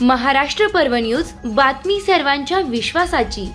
महाराष्ट्र पर्व न्यूज बातमी सर्वांच्या विश्वासाची.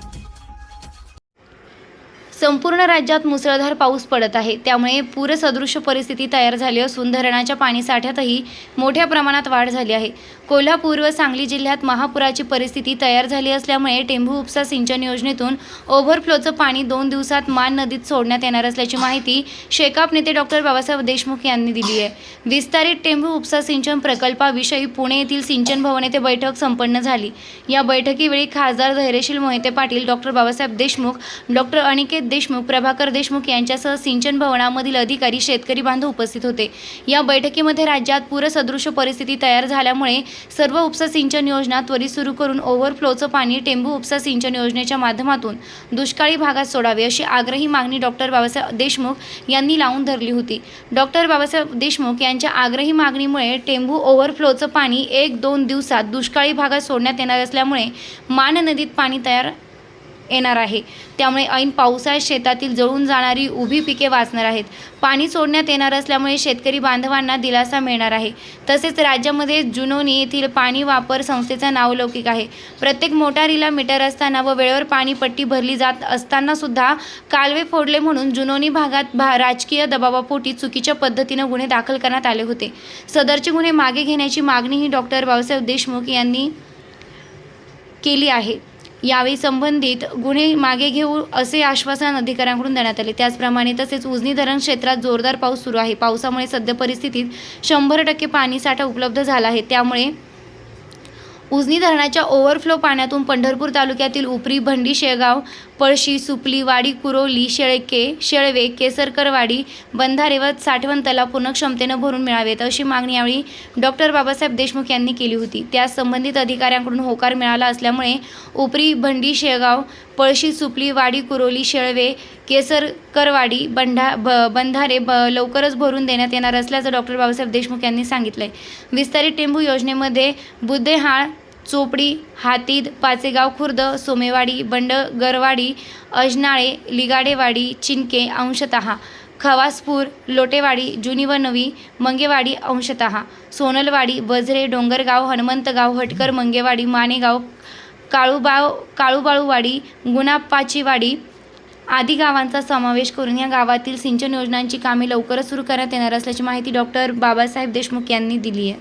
संपूर्ण राज्यात मुसळधार पाऊस पडत आहे. त्यामुळे पूरसदृश परिस्थिती तयार झाली असून धरणाच्या पाणीसाठ्यातही मोठ्या प्रमाणात वाढ झाली आहे. कोल्हापूर व सांगली जिल्ह्यात महापुराची परिस्थिती तयार झाली असल्यामुळे टेंभू उपसा सिंचन योजनेतून ओव्हरफ्लोचं पाणी दोन दिवसात मान नदीत सोडण्यात येणार असल्याची माहिती शेकाप नेते डॉक्टर बाबासाहेब देशमुख यांनी दिली आहे. विस्तारित टेंभू उपसा सिंचन प्रकल्पाविषयी पुणे येथील सिंचन भवन येथे बैठक संपन्न झाली. या बैठकीवेळी खासदार धैर्यशील मोहिते पाटील डॉक्टर बाबासाहेब देशमुख डॉक्टर अनिकेत देशमुख प्रभाकर देशमुख यांच्यासह सिंचन भवनामधील अधिकारी शेतकरी बांधव उपस्थित होते. या बैठकीमध्ये राज्यात पूरसदृश परिस्थिती तयार झाल्यामुळे सर्व उपसा सिंचन योजना त्वरित सुरू करून ओव्हरफ्लोचं पाणी टेंबू उपसा सिंचन योजनेच्या माध्यमातून दुष्काळी भागात सोडावे अशी आग्रही मागणी डॉक्टर बाबासाहेब देशमुख यांनी लावून धरली होती. डॉक्टर बाबासाहेब देशमुख यांच्या आग्रही मागणीमुळे टेंभू ओव्हरफ्लोचं पाणी एक दोन दिवसात दुष्काळी भागात सोडण्यात येणार असल्यामुळे मान नदीत पाणी तयार येणार आहे. त्यामुळे ऐन पावसाळ्यात शेतातील जळून जाणारी उभी पिके वाचणार आहेत. पाणी सोडण्यात येणार असल्यामुळे शेतकरी बांधवांना दिलासा मिळणार आहे. तसेच राज्यामध्ये जुनोनी येथील पाणी वापर संस्थेचा नावलौकिक आहे. प्रत्येक मोटारीला मीटर असताना व वेळेवर पाणीपट्टी भरली जात असताना सुद्धा कालवे फोडले म्हणून जुनोनी भागात भा राजकीय दबावापोटी चुकीच्या पद्धतीनं गुन्हे दाखल करण्यात आले होते. सदरचे गुन्हे मागे घेण्याची मागणीही डॉक्टर बाबासाहेब देशमुख यांनी केली आहे. यावेळी संबंधित गुन्हे मागे घेऊ असे आश्वासन अधिकाऱ्यांकडून देण्यात आले. त्याचप्रमाणे तसेच उजनी धरण क्षेत्रात जोरदार पाऊस सुरू आहे. पावसामुळे सद्य परिस्थितीत शंभर टक्के पाणीसाठा उपलब्ध झाला आहे. त्यामुळे उजनी धरणाच्या ओव्हरफ्लो पाण्यातून पंढरपूर तालुक्यातील उपरी भंडी शेळगाव पळशी सुपली वाडी कुरोली शेळके शेळवे केसरकरवाडी बंधारे व साठवण तलाव पूर्ण क्षमतेनं भरून मिळावेत अशी मागणी यावेळी डॉक्टर बाबासाहेब देशमुख यांनी केली होती. त्यास संबंधित अधिकाऱ्यांकडून होकार मिळाला असल्यामुळे उपरी भंडी शेळगाव पळशी सुपली वाडी कुरोली शेळवे केसरकरवाडी बंढा ब बंधारे ब लवकरच भरून देण्यात येणार असल्याचं डॉक्टर बाबासाहेब देशमुख यांनी सांगितलं आहे विस्तारित टेंभू योजनेमध्ये बुद्धेहाळ चोपडी हातीद पाचेगाव खुर्द सोमेवाडी बंडगरवाडी अजनाळे लिगाडेवाडी चिंके अंशतः खवासपूर लोटेवाडी जुनी व नवी मंगेवाडी अंशतः सोनलवाडी वझरे डोंगरगाव हनुमंतगाव हटकर मंगेवाडी मानेगाव काळूबाव काळूबाळूवाडी गुणापाचीवाडी आदी गावांचा समावेश करून या गावातील सिंचन योजनांची कामे लवकरच सुरू करण्यात येणार असल्याची माहिती डॉक्टर बाबासाहेब देशमुख यांनी दिली आहे.